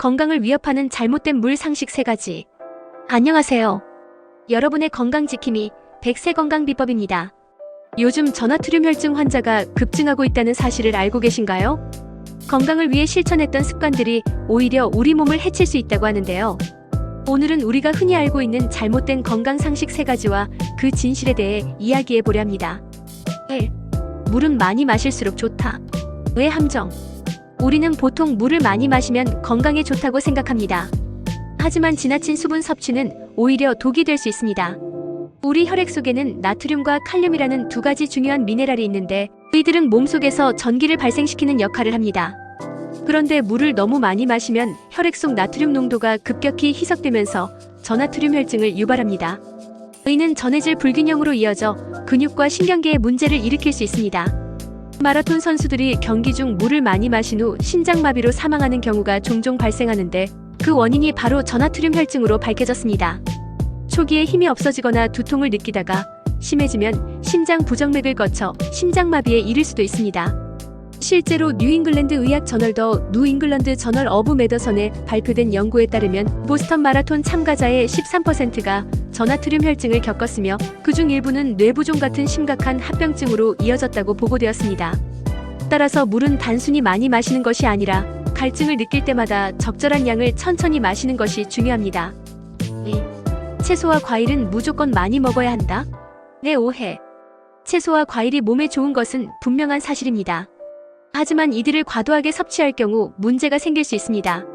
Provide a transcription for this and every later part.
건강을 위협하는 잘못된 물 상식 세가지 안녕하세요. 여러분의 건강 지킴이 백세 건강 비법입니다. 요즘 전화투륨 혈증 환자가 급증하고 있다는 사실을 알고 계신가요? 건강을 위해 실천했던 습관들이 오히려 우리 몸을 해칠 수 있다고 하는데요. 오늘은 우리가 흔히 알고 있는 잘못된 건강 상식 세 가지와 그 진실에 대해 이야기해 보려 합니다. 1. 물은 많이 마실수록 좋다. 왜 함정? 우리는 보통 물을 많이 마시면 건강에 좋다고 생각합니다. 하지만 지나친 수분 섭취는 오히려 독이 될 수 있습니다. 우리 혈액 속에는 나트륨과 칼륨이라는 두 가지 중요한 미네랄이 있는데 이들은 몸속에서 전기를 발생시키는 역할을 합니다. 그런데 물을 너무 많이 마시면 혈액 속 나트륨 농도가 급격히 희석되면서 전하트륨 혈증을 유발합니다. 이는 전해질 불균형으로 이어져 근육과 신경계에 문제를 일으킬 수 있습니다. 마라톤 선수들이 경기 중 물을 많이 마신 후 신장마비로 사망하는 경우가 종종 발생하는데 그 원인이 바로 전하트륨 혈증으로 밝혀졌습니다. 초기에 힘이 없어지거나 두통을 느끼다가 심해지면 심장 부정맥을 거쳐 심장마비에 이를 수도 있습니다. 실제로 뉴잉글랜드 의학 저널 더 뉴잉글랜드 저널 어브 메더선에 발표된 연구에 따르면 보스턴 마라톤 참가자의 13%가 전하트륨 혈증을 겪었으며 그중 일부는 뇌부종 같은 심각한 합병증으로 이어졌다고 보고되었습니다. 따라서 물은 단순히 많이 마시는 것이 아니라 갈증을 느낄 때마다 적절한 양을 천천히 마시는 것이 중요합니다. 2. 채소와 과일은 무조건 많이 먹어야 한다? 내 오해. 채소와 과일이 몸에 좋은 것은 분명한 사실입니다. 하지만 이들을 과도하게 섭취할 경우 문제가 생길 수 있습니다.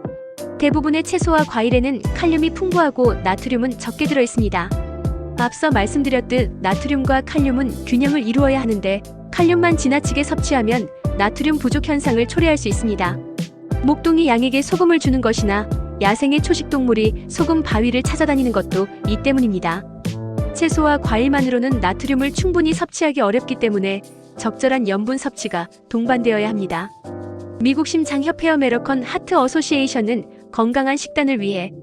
대부분의 채소와 과일에는 칼륨이 풍부하고 나트륨은 적게 들어 있습니다. 앞서 말씀드렸듯 나트륨과 칼륨은 균형을 이루어야 하는데 칼륨만 지나치게 섭취하면 나트륨 부족 현상을 초래할 수 있습니다. 목동이 양에게 소금을 주는 것이나 야생의 초식 동물이 소금 바위를 찾아다니는 것도 이 때문입니다. 채소와 과일만으로는 나트륨을 충분히 섭취하기 어렵기 때문에 적절한 염분 섭취가 동반되어야 합니다. 미국 심장협회 어메리컨 하트 어소시에이션은 건강한 식단을 위해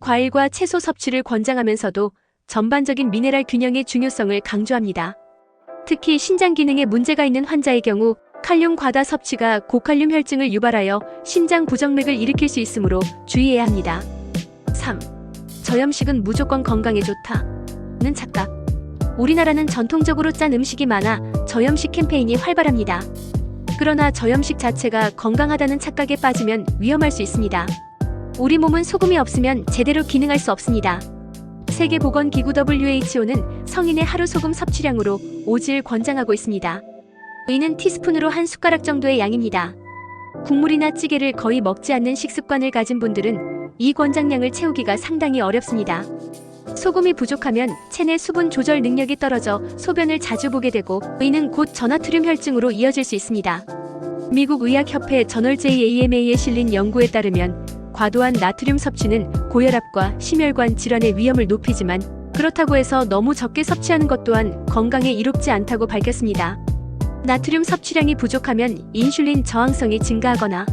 과일과 채소 섭취를 권장하면서도 전반적인 미네랄 균형의 중요성을 강조합니다. 특히 신장 기능에 문제가 있는 환자의 경우 칼륨 과다 섭취가 고칼륨 혈증을 유발하여 심장 부정맥을 일으킬 수 있으므로 주의해야 합니다. 3. 저염식은 무조건 건강에 좋다. 는 착각. 우리나라는 전통적으로 짠 음식이 많아 저염식 캠페인이 활발합니다. 그러나 저염식 자체가 건강하다는 착각에 빠지면 위험할 수 있습니다. 우리 몸은 소금이 없으면 제대로 기능할 수 없습니다. 세계보건기구 WHO는 성인의 하루 소금 섭취량으로 오지를 권장하고 있습니다. 이는 티스푼으로 한 숟가락 정도의 양입니다. 국물이나 찌개를 거의 먹지 않는 식습관을 가진 분들은 이 권장량을 채우기가 상당히 어렵습니다. 소금이 부족하면 체내 수분 조절 능력이 떨어져 소변을 자주 보게 되고 이는 곧 전하트륨 혈증으로 이어질 수 있습니다. 미국 의학협회 저널 JAMA에 실린 연구에 따르면 과도한 나트륨 섭취는 고혈압과 심혈관 질환의 위험을 높이지만 그렇다고 해서 너무 적게 섭취하는 것 또한 건강에 이롭지 않다고 밝혔습니다. 나트륨 섭취량이 부족하면 인슐린 저항성이 증가하거나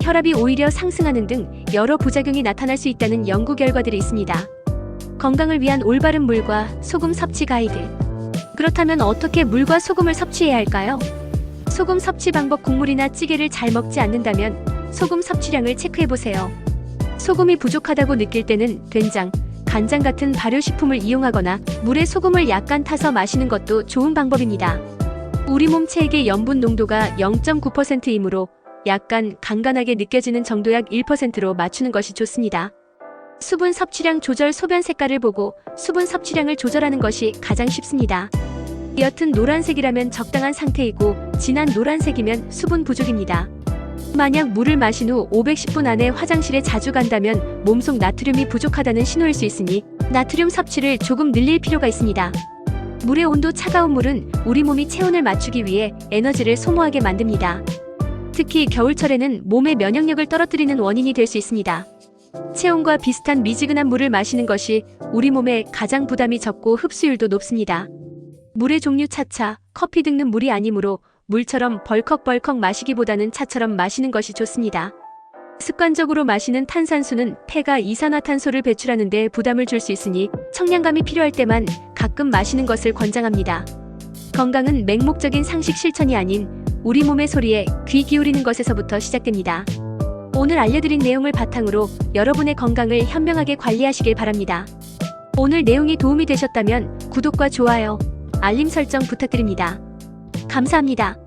혈압이 오히려 상승하는 등 여러 부작용이 나타날 수 있다는 연구 결과들이 있습니다. 건강을 위한 올바른 물과 소금 섭취 가이드. 그렇다면 어떻게 물과 소금을 섭취해야 할까요? 소금 섭취 방법 국물이나 찌개를 잘 먹지 않는다면 소금 섭취량을 체크해 보세요. 소금이 부족하다고 느낄 때는 된장, 간장 같은 발효식품을 이용하거나 물에 소금을 약간 타서 마시는 것도 좋은 방법입니다. 우리 몸 체액의 염분 농도가 0.9%이므로 약간 간간하게 느껴지는 정도 약 1%로 맞추는 것이 좋습니다. 수분 섭취량 조절 소변 색깔을 보고 수분 섭취량을 조절하는 것이 가장 쉽습니다. 옅은 노란색이라면 적당한 상태이고 진한 노란색이면 수분 부족입니다. 만약 물을 마신 후 510분 안에 화장실에 자주 간다면 몸속 나트륨이 부족하다는 신호일 수 있으니 나트륨 섭취를 조금 늘릴 필요가 있습니다. 물의 온도 차가운 물은 우리 몸이 체온을 맞추기 위해 에너지를 소모하게 만듭니다. 특히 겨울철에는 몸의 면역력을 떨어뜨리는 원인이 될 수 있습니다. 체온과 비슷한 미지근한 물을 마시는 것이 우리 몸에 가장 부담이 적고 흡수율도 높습니다. 물의 종류 차차, 커피 등은 물이 아니므로 물처럼 벌컥벌컥 마시기보다는 차처럼 마시는 것이 좋습니다. 습관적으로 마시는 탄산수는 폐가 이산화탄소를 배출하는 데 부담을 줄 수 있으니 청량감이 필요할 때만 가끔 마시는 것을 권장합니다. 건강은 맹목적인 상식 실천이 아닌 우리 몸의 소리에 귀 기울이는 것에서부터 시작됩니다. 오늘 알려드린 내용을 바탕으로 여러분의 건강을 현명하게 관리하시길 바랍니다. 오늘 내용이 도움이 되셨다면 구독과 좋아요, 알림 설정 부탁드립니다. 감사합니다.